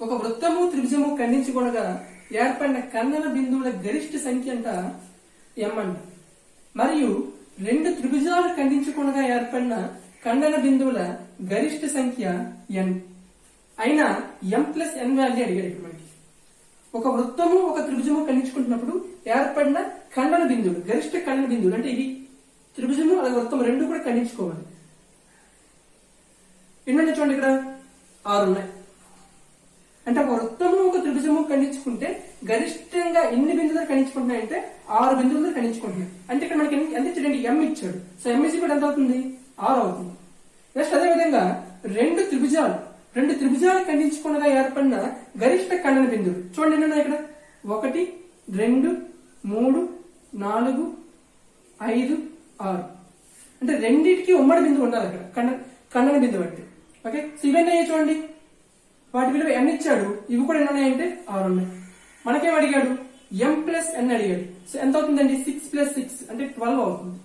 ఒక వృత్తము త్రిభుజము ఖండించుకొనగా ఏర్పడిన ఖండన బిందువుల గరిష్ట సంఖ్య అంట ఎం అంట. మరియు రెండు త్రిభుజాలు ఖండించుకొనగా ఏర్పడిన ఖండన బిందువుల గరిష్ట సంఖ్య ఎన్ అయినా ఎం ప్లస్ ఎన్ వాల్యూ అడిగారు ఇక్కడ మనకి. ఒక వృత్తము ఒక త్రిభుజము ఖండించుకుంటున్నప్పుడు ఏర్పడిన ఖండన బిందువులు గరిష్ట ఖండన బిందువులు అంటే ఇది త్రిభుజము అలాగే వృత్తం రెండు కూడా ఖండించుకోవాలి. ఎన్నండి చూడండి ఇక్కడ? ఆరు ఉన్నాయి. అంటే ఒక వృత్తము ఒక త్రిభుజము ఖండించుకుంటే గరిష్టంగా ఎన్ని బిందువులు ఖండించుకుంటున్నాయంటే ఆరు బిందువులు ఖండించుకుంటున్నాయి. అంటే ఇక్కడ మనకి ఎంత ఇచ్చాడండి? ఎం ఇచ్చాడు. సో ఎం కూడా ఎంత అవుతుంది? ఆరు అవుతుంది. నెక్స్ట్ అదే విధంగా రెండు త్రిభుజాలు రెండు త్రిభుజాలు ఖండించుకున్నగా ఏర్పడిన గరిష్ట ఖండన బిందువులు చూడండి ఎన్ని ఉన్నాయి ఇక్కడ? ఒకటి రెండు మూడు నాలుగు ఐదు ఆరు. అంటే రెండింటికి ఉమ్మడి బిందువు ఉండాలి అక్కడ ఖండన ఖండన బిందువు అంటే. ఓకే సో ఇవన్నీ అయ్యాయి చూడండి? వాటి విలువ ఎన్ ఇచ్చాడు. ఇవి కూడా ఎన్ని ఉన్నాయంటే ఆరు ఉన్నాయి. మనకేం అడిగాడు? ఎం ప్లస్ ఎన్ అడిగాడు. సో ఎంత అవుతుందండి? సిక్స్ ప్లస్ సిక్స్ అంటే ట్వెల్వ్ అవుతుంది.